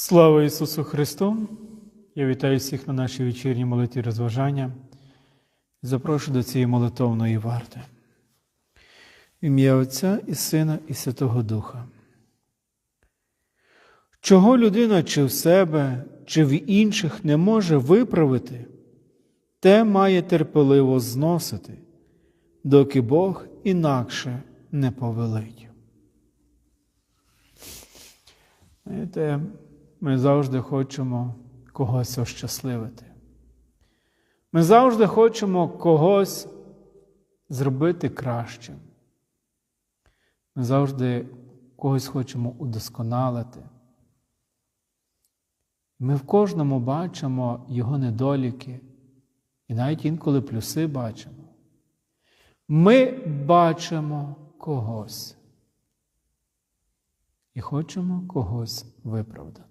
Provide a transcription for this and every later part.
Слава Ісусу Христу! Я вітаю всіх на нашій вечірній молитві розважання. Запрошую до цієї молитовної варти. Ім'я Отця і Сина, і Святого Духа. Чого людина чи в себе, чи в інших не може виправити, те має терпеливо зносити, доки Бог інакше не повелить. Знаєте, ми завжди хочемо когось ощасливити. Ми завжди хочемо когось зробити кращим. Ми завжди когось хочемо удосконалити. Ми в кожному бачимо його недоліки, і навіть інколи плюси бачимо. Ми бачимо когось і хочемо когось виправдати.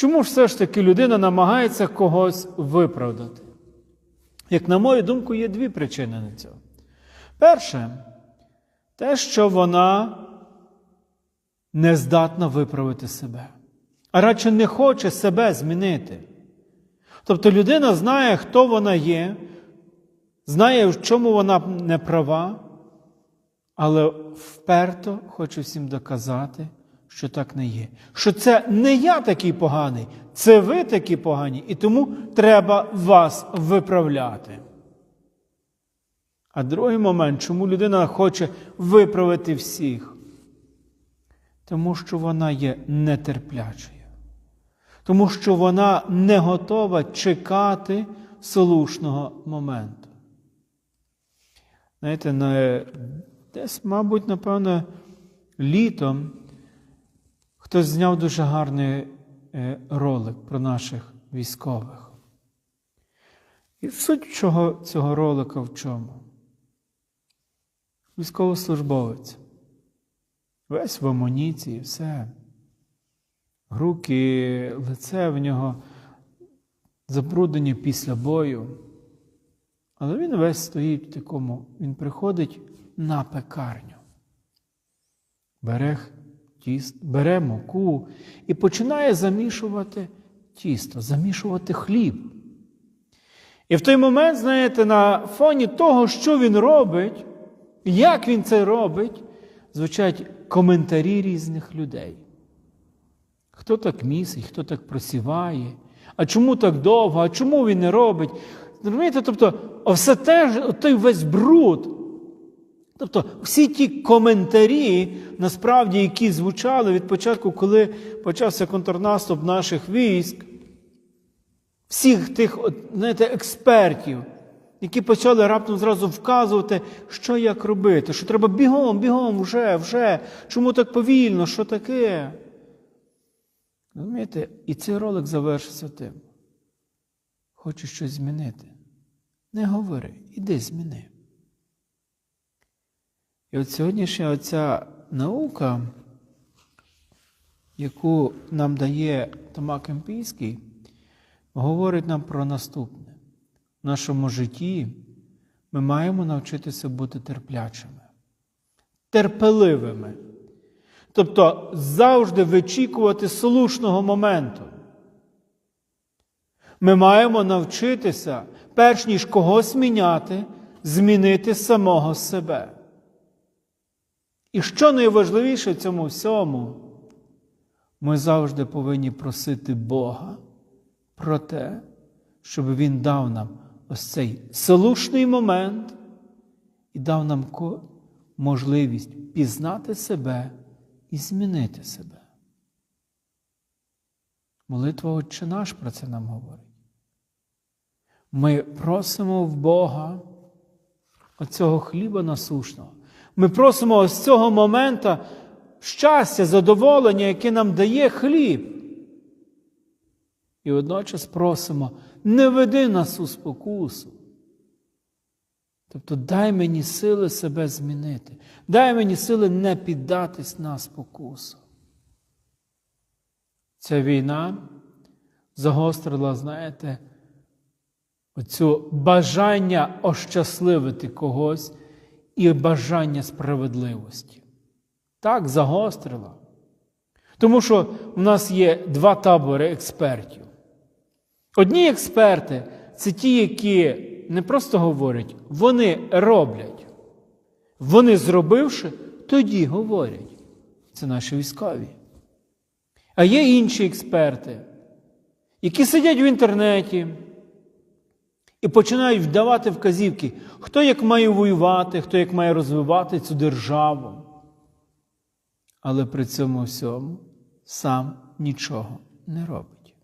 Чому ж все ж таки людина намагається когось виправдати? Як, на мою думку, є дві причини на цього. Перше, те, що вона не здатна виправити себе, а радше не хоче себе змінити. Тобто людина знає, хто вона є, знає, в чому вона не права, але вперто хоче всім доказати, що так не є. Що це не я такий поганий, це ви такі погані, і тому треба вас виправляти. А другий момент, чому людина хоче виправити всіх? Тому що вона є нетерплячою. Тому що вона не готова чекати слушного моменту. Знаєте, на, десь, мабуть, напевно, літом хтось зняв дуже гарний е, ролик про наших військових. І суть чого цього ролика в чому? Військовослужбовець. Весь в амуніції, все. Руки, лице в нього забруднені після бою. Але він весь стоїть в такому, він приходить на пекарню. Бере тіст, бере муку і починає замішувати тісто, замішувати хліб. І в той момент, знаєте, на фоні того, що він робить, як він це робить, звучать коментарі різних людей. Хто так місить, хто так просіває, а чому так довго, а чому він не робить? Розумієте, тобто, все те, той весь бруд. Тобто всі ті коментарі, насправді, які звучали від початку, коли почався контрнаступ наших військ, всіх тих знаєте, експертів, які почали раптом зразу вказувати, що як робити, що треба бігом, бігом, вже, вже, чому так повільно, що таке. Розумієте? І цей ролик завершився тим. Хочеш щось змінити? Не говори, іди зміни. І от сьогоднішня оця наука, яку нам дає Тома Кемпійський, говорить нам про наступне. В нашому житті ми маємо навчитися бути терплячими, терпеливими. Тобто завжди вичікувати слушного моменту. Ми маємо навчитися, перш ніж когось міняти, змінити самого себе. І що найважливіше в цьому всьому, ми завжди повинні просити Бога про те, щоб Він дав нам ось цей слушний момент і дав нам можливість пізнати себе і змінити себе. Молитва Отче наш про це нам говорить. Ми просимо в Бога оцього хліба насушного. Ми просимо ось цього моменту щастя, задоволення, яке нам дає хліб. І водночас просимо, не веди нас у спокусу. Тобто дай мені сили себе змінити, дай мені сили не піддатись на спокусу. Ця війна загострила, знаєте, оцю бажання ощасливити когось і бажання справедливості. Так загострила. Тому що в нас є два табори експертів. Одні експерти це ті, які не просто говорять, вони роблять. Вони, зробивши, тоді говорять. Це наші військові. А є інші експерти, які сидять в інтернеті і починають вдавати вказівки, хто як має воювати, хто як має розвивати цю державу. Але при цьому всьому сам нічого не робить.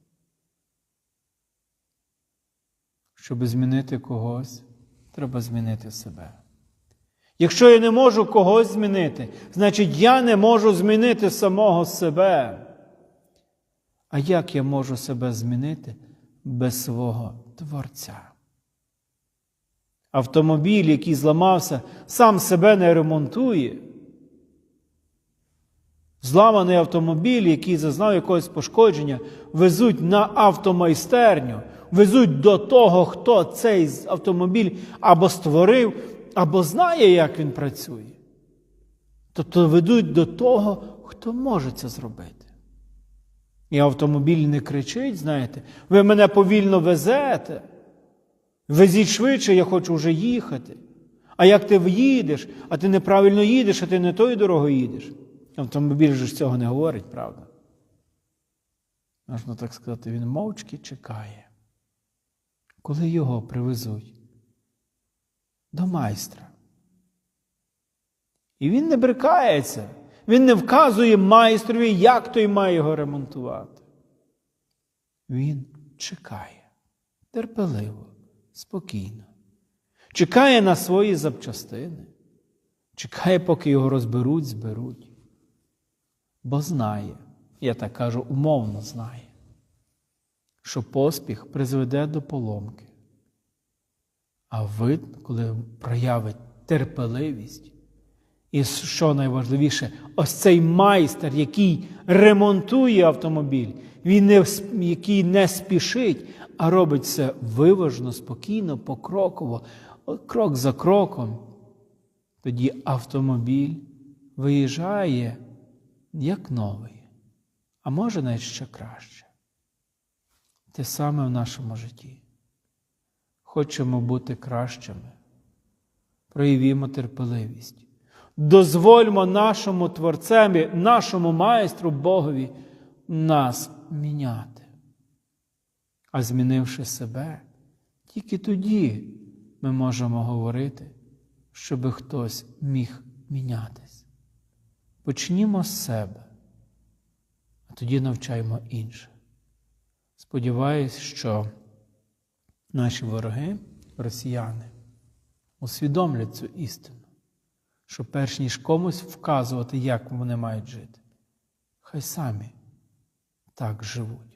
Щоб змінити когось, треба змінити себе. Якщо я не можу когось змінити, значить я не можу змінити самого себе. А як я можу себе змінити без свого Творця? Автомобіль, який зламався, сам себе не ремонтує. Зламаний автомобіль, який зазнав якогось пошкодження, везуть на автомайстерню, везуть до того, хто цей автомобіль або створив, або знає, як він працює. Тобто ведуть до того, хто може це зробити. І автомобіль не кричить, знаєте, ви мене повільно везете. Везіть швидше, я хочу вже їхати. А як ти в'їдеш, а ти неправильно їдеш, а ти не тою дорогою їдеш. Автомобіль же ж цього не говорить, правда? Можна так сказати, він мовчки чекає, коли його привезуть до майстра. І він не брикається, він не вказує майстрові, як той має його ремонтувати. Він чекає терпеливо, спокійно, чекає на свої запчастини, чекає, поки його розберуть, зберуть. Бо знає, я так кажу, умовно знає, що поспіх призведе до поломки. А вид, коли проявить терпеливість, і що найважливіше, ось цей майстер, який ремонтує автомобіль, він не, який не спішить, а робить це виважно, спокійно, покроково, крок за кроком, тоді автомобіль виїжджає як новий, а може навіть ще краще. Те саме в нашому житті. Хочемо бути кращими, проявімо терпеливість. Дозвольмо нашому Творцеві, нашому майстру Богові нас міняти. А змінивши себе, тільки тоді ми можемо говорити, щоб хтось міг мінятись. Почнімо з себе, а тоді навчаємо інших. Сподіваюсь, що наші вороги, росіяни, усвідомлять цю істину, що перш ніж комусь вказувати, як вони мають жити, хай самі так живуть.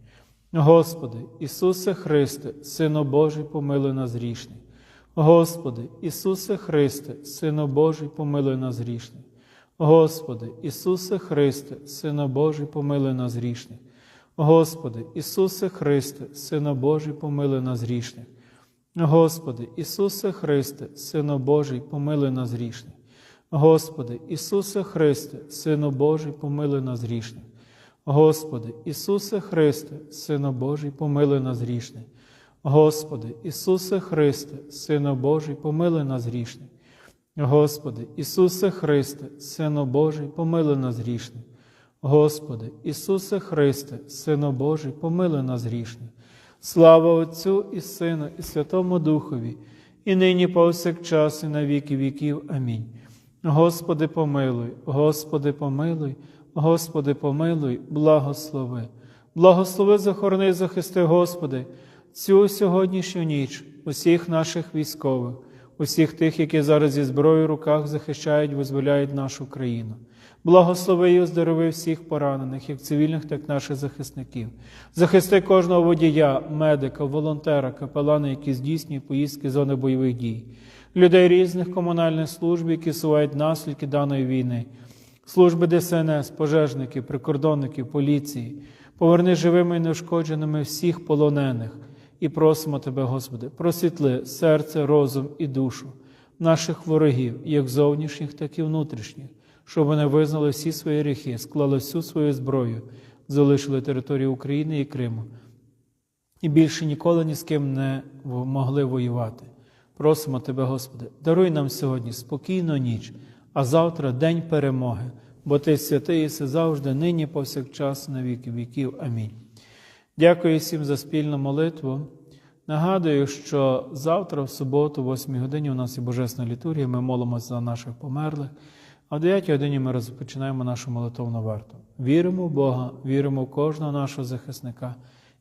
Господи, Ісусе Христе, Сину Божий, помилуй нас грішних. Господи, Ісусе Христе, Сину Божий, помилуй нас грішних. Господи, Ісусе Христе, Сину Божий, помилуй нас грішних. Господи, Ісусе Христе, Сину Божий, помилуй нас грішних. Господи, Ісусе Христе, Сину Божий, помилуй нас грішних. Господи, Ісусе Христе, Сину Божий, помилуй нас грішних. Господи, Ісусе Христе, Сину Божий, помилуй нас грішних. Господи, Ісусе Христе, Сину Божий, помилуй нас грішних. Господи, Ісусе Христе, Сину Божий, помилуй нас грішних. Господи, Ісусе Христе, Сину Божий, помилуй нас грішних. Слава Отцю і Сину, і Святому Духові, і нині повсякчас, і на віки віків. Амінь. Господи, помилуй, Господи, помилуй, Господи, помилуй, благослови. Благослови, захорони, захисти, Господи, цю сьогоднішню ніч усіх наших військових, усіх тих, які зараз зі зброєю в руках захищають, визволяють нашу країну. Благослови і оздорови всіх поранених, як цивільних, так і наших захисників. Захисти кожного водія, медика, волонтера, капелана, які здійснюють поїздки зони бойових дій, людей різних комунальних служб, які сувають наслідки даної війни, служби ДСНС, пожежників, прикордонників, поліції. Поверни живими і неушкодженими всіх полонених і просимо Тебе, Господи, просвітли серце, розум і душу наших ворогів, як зовнішніх, так і внутрішніх, щоб вони визнали всі свої гріхи, склали всю свою зброю, залишили територію України і Криму і більше ніколи ні з ким не могли воювати. Просимо Тебе, Господи, даруй нам сьогодні спокійну ніч, а завтра день перемоги, бо Ти святий єси завжди, нині повсякчас, на віки віків. Амінь. Дякую всім за спільну молитву. Нагадую, що завтра, в суботу, о 8 годині, у нас є Божесна літургія, ми молимося за наших померлих, а в 9 годині ми розпочинаємо нашу молитовну варту. Віримо в Бога, віримо в кожного нашого захисника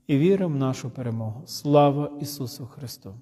і віримо в нашу перемогу. Слава Ісусу Христу!